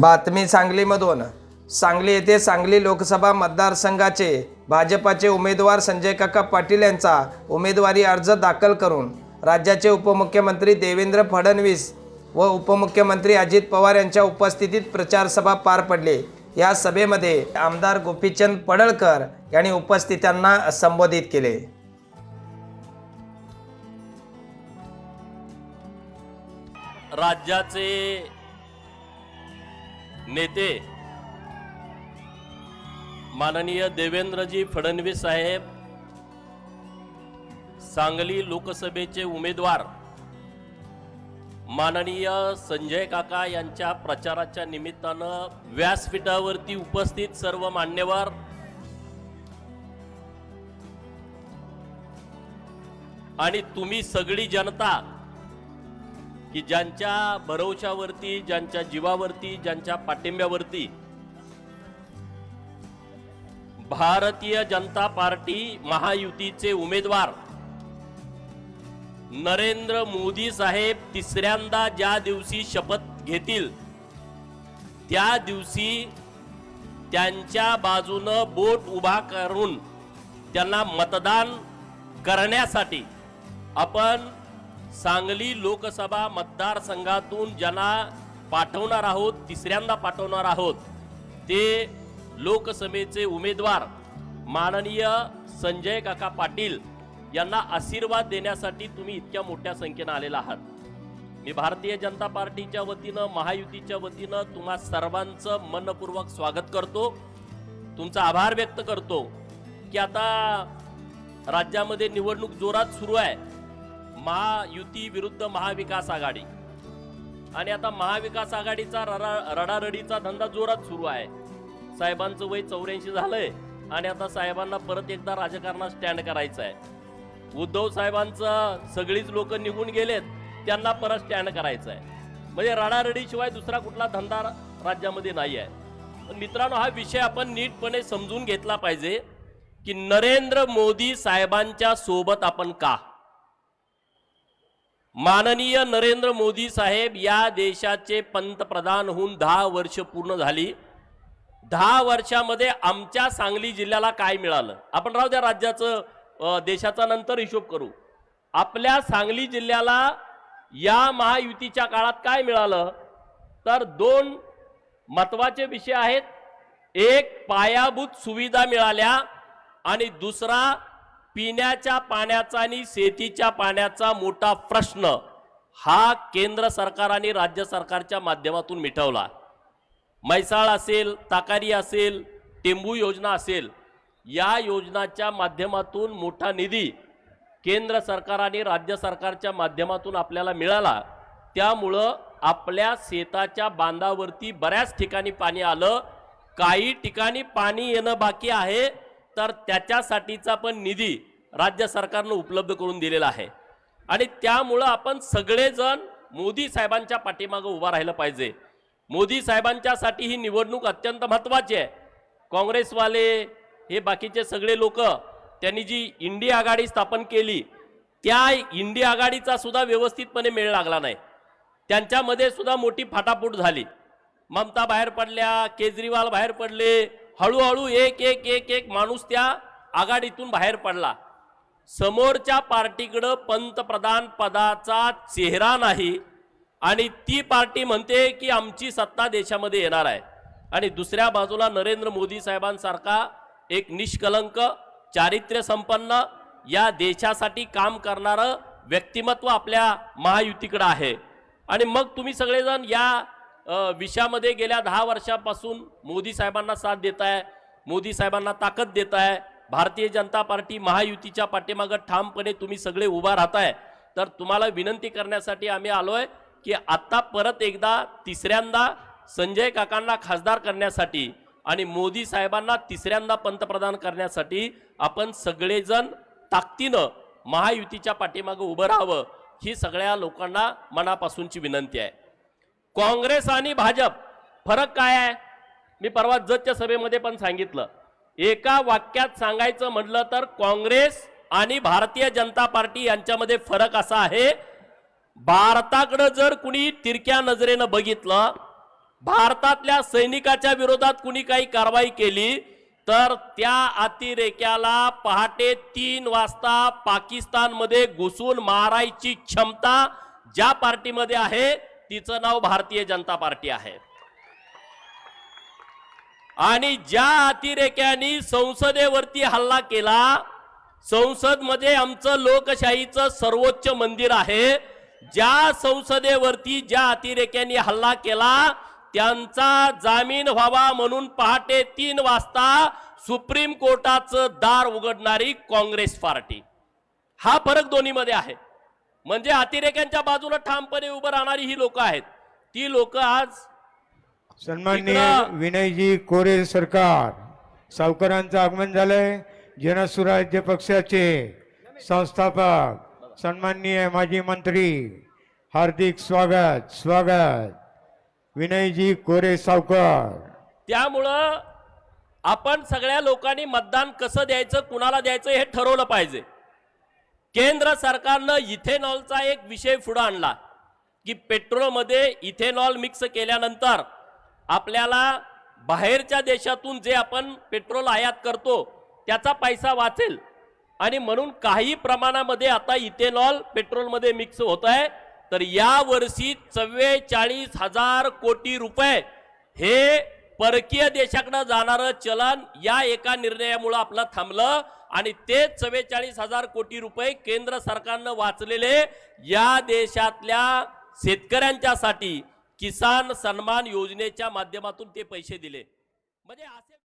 बातमी सांगलीमधून सांगली येथे सांगली लोकसभा मतदारसंघाचे भाजपाचे उमेदवार संजय काका पाटील यांचा उमेदवारी अर्ज दाखल करून राज्याचे उपमुख्यमंत्री देवेंद्र फडणवीस व उपमुख्यमंत्री अजित पवार यांच्या उपस्थितीत प्रचारसभा पार पडली. या सभेमध्ये आमदार गोपीचंद पडळकर यांनी उपस्थितांना संबोधित केले. राज्याचे नेते माननीय देवेंद्रजी फडणवीस साहेब सांगली लोकसभेचे उमेदवार माननीय संजय काका यांच्या प्रचाराच्या निमित्तानं व्यासपीठावरती उपस्थित सर्व मान्यवर आणि तुम्ही सगळी जनता की ज्यांच्या भरवशावरती ज्यांच्या जीवावरती ज्यांच्या पाठिंब्यावरती भारतीय जनता पार्टी महायुतीचे उमेदवार नरेंद्र मोदी साहेब तिसऱ्यांदा ज्या दिवशी शपथ घेतील त्या दिवशी त्यांच्या बाजूनं बोट उभा करून त्यांना मतदान करण्यासाठी आपण सांगली लोकसभा मतदारसंघातून ज्यांना पाठवणार आहोत तिसऱ्यांदा पाठवणार आहोत ते लोकसभेचे उमेदवार माननीय संजय काका पाटील यांना आशीर्वाद देण्यासाठी तुम्ही इतक्या मोठ्या संख्येनं आलेला आहात. मी भारतीय जनता पार्टीच्या वतीनं महायुतीच्या वतीनं तुम्हा सर्वांचं मनपूर्वक स्वागत करतो. तुमचा आभार व्यक्त करतो की आता राज्यामध्ये निवडणूक जोरात सुरू आहे. महायुती विरुद्ध महाविकास आघाडी. आणि आता महाविकास आघाडीचा रडा रडारडीचा धंदा जोरात सुरू आहे. साहेबांचं वय चौऱ्याऐंशी झालंय आणि आता साहेबांना परत एकदा राजकारणात स्टँड करायचं आहे. उद्धव साहेबांचं सगळीच लोक निघून गेलेत त्यांना परत स्टँड करायचं आहे. म्हणजे रडारडीशिवाय दुसरा कुठला धंदा राज्यामध्ये नाही आहे. पण मित्रांनो हा विषय आपण नीटपणे समजून घेतला पाहिजे की नरेंद्र मोदी साहेबांच्या सोबत आपण का? माननीय नरेंद्र मोदी साहेब या देशाचे पंतप्रधान होऊन दहा वर्ष पूर्ण झाली. दहा वर्षामध्ये आमच्या सांगली जिल्ह्याला काय मिळालं? आपण राहू द्या राज्याचं देशाचा नंतर हिशोब करू. आपल्या सांगली जिल्ह्याला या महायुतीच्या काळात काय मिळालं? तर दोन महत्त्वाचे विषय आहेत. एक पायाभूत सुविधा मिळाल्या आणि दुसरा पिण्याच्या पाण्याचा आणि शेतीच्या पाण्याचा मोठा प्रश्न हा केंद्र सरकार आणि राज्य सरकारच्या माध्यमातून मिटवला. म्हैसाळ असेल ताकारी असेल टेंबू योजना असेल या योजनाच्या माध्यमातून मोठा निधी केंद्र सरकार आणि राज्य सरकारच्या माध्यमातून आपल्याला मिळाला. त्यामुळं आपल्या शेताच्या बांधावरती बऱ्याच ठिकाणी पाणी आलं. काही ठिकाणी पाणी येणं बाकी आहे तर त्याच्यासाठीचा पण निधी राज्य सरकारनं उपलब्ध करून दिलेला आहे. आणि त्यामुळं आपण सगळेजण मोदी साहेबांच्या पाठीमागं उभा राहिलं पाहिजे. मोदी साहेबांच्यासाठी ही निवडणूक अत्यंत महत्त्वाची आहे. काँग्रेसवाले हे बाकीचे सगळे लोक त्यांनी जी इंडिया आघाडी स्थापन केली त्या इंडिया आघाडीचा सुद्धा व्यवस्थितपणे मेळ लागला नाही. त्यांच्यामध्ये सुद्धा मोठी फाटाफूट झाली. ममता बाहेर पडल्या केजरीवाल बाहेर पडले हळूहळू एक एक एक एक माणूस त्या आघाडीतून बाहेर पडला. समोरच्या पार्टीकडं पंतप्रधान पदाचा चेहरा नाही आणि ती पार्टी म्हणते की आमची सत्ता देशामध्ये येणार आहे. आणि दुसऱ्या बाजूला नरेंद्र मोदी साहेबांसारखा एक निष्कलंक चारित्र्य संपन्न या देशासाठी काम करणारं व्यक्तिमत्व आपल्या महायुतीकडं आहे. आणि मग तुम्ही सगळेजण या विषयामध्ये गेल्या दहा वर्षापासून मोदी साहेबांना साथ देत आहे मोदी साहेबांना ताकद देत आहे भारतीय जनता पार्टी महायुतीच्या पाठीमागं ठामपणे तुम्ही सगळे उभा राहताय. तर तुम्हाला विनंती करण्यासाठी आम्ही आलोय की आत्ता परत एकदा तिसऱ्यांदा संजय काकांना खासदार करण्यासाठी आणि मोदी साहेबांना तिसऱ्यांदा पंतप्रधान करण्यासाठी आपण सगळेजण ताकदीनं महायुतीच्या पाठीमागं उभं राहावं ही सगळ्या लोकांना मनापासूनची विनंती आहे. काँग्रेस आणि भाजप फरक काय आहे? मी परवा जजच्या सभेमध्ये पण सांगितलं. एका वाक्यात सांगायचं म्हटलं तर काँग्रेस आणि भारतीय जनता पार्टी यांच्यामध्ये फरक असा आहे. भारताकडं जर कुणी तिरक्या नजरेनं बघितलं भारतातल्या सैनिकाच्या विरोधात कुणी काही कारवाई केली तर त्या अतिरेक्याला पहाटे तीन वाजता पाकिस्तानमध्ये घुसून मारायची क्षमता ज्या पार्टीमध्ये आहे तिचं नाव भारतीय जनता पार्टी आहे. आणि ज्या अतिरेक्यांनी संसदेवरती हल्ला केला संसदमध्ये आमचं लोकशाहीचं सर्वोच्च मंदिर आहे. ज्या संसदेवरती ज्या अतिरेक्यांनी हल्ला केला त्यांचा जामीन व्हावा म्हणून पहाटे तीन वाजता सुप्रीम कोर्टाचं दार उघडणारी काँग्रेस पार्टी. हा फरक दोन्हीमध्ये आहे. म्हणजे अतिरेक्यांच्या बाजूला ठामपणे उभं राहणारी ही लोक आहेत. ती लोक आज सन्माननीय विनयजी कोरे सरकार सावकारांचं आगमन झालंय. जनसुराज्य पक्षाचे संस्थापक सन्माननीय माजी मंत्री हार्दिक स्वागत स्वागत. विनयजी कोरे सावकार. त्यामुळं आपण सगळ्या लोकांनी मतदान कसं द्यायचं कुणाला द्यायचं हे ठरवलं पाहिजे. केंद्र सरकारनं इथेनॉलचा एक विषय पुढे आणला की पेट्रोलमध्ये इथेनॉल मिक्स केल्यानंतर आपल्याला बाहेरच्या देशातून जे आपण पेट्रोल आयात करतो त्याचा पैसा वाचेल. आणि म्हणून काही प्रमाणामध्ये आता इथेनॉल पेट्रोलमध्ये मिक्स होत आहे. तर यावर्षी चव्वेचाळीस हजार कोटी रुपये हे परकीय देशाकडे जाणारं चलन या एका निर्णयामुळं आपलं थांबलं. आणि ते चव्वेचाळीस हजार कोटी रुपये केंद्र सरकारनं वाचलेले या देशातल्या शेतकऱ्यांच्यासाठी किसान सन्मान योजनेच्या माध्यमातून ते पैसे दिले. म्हणजे असे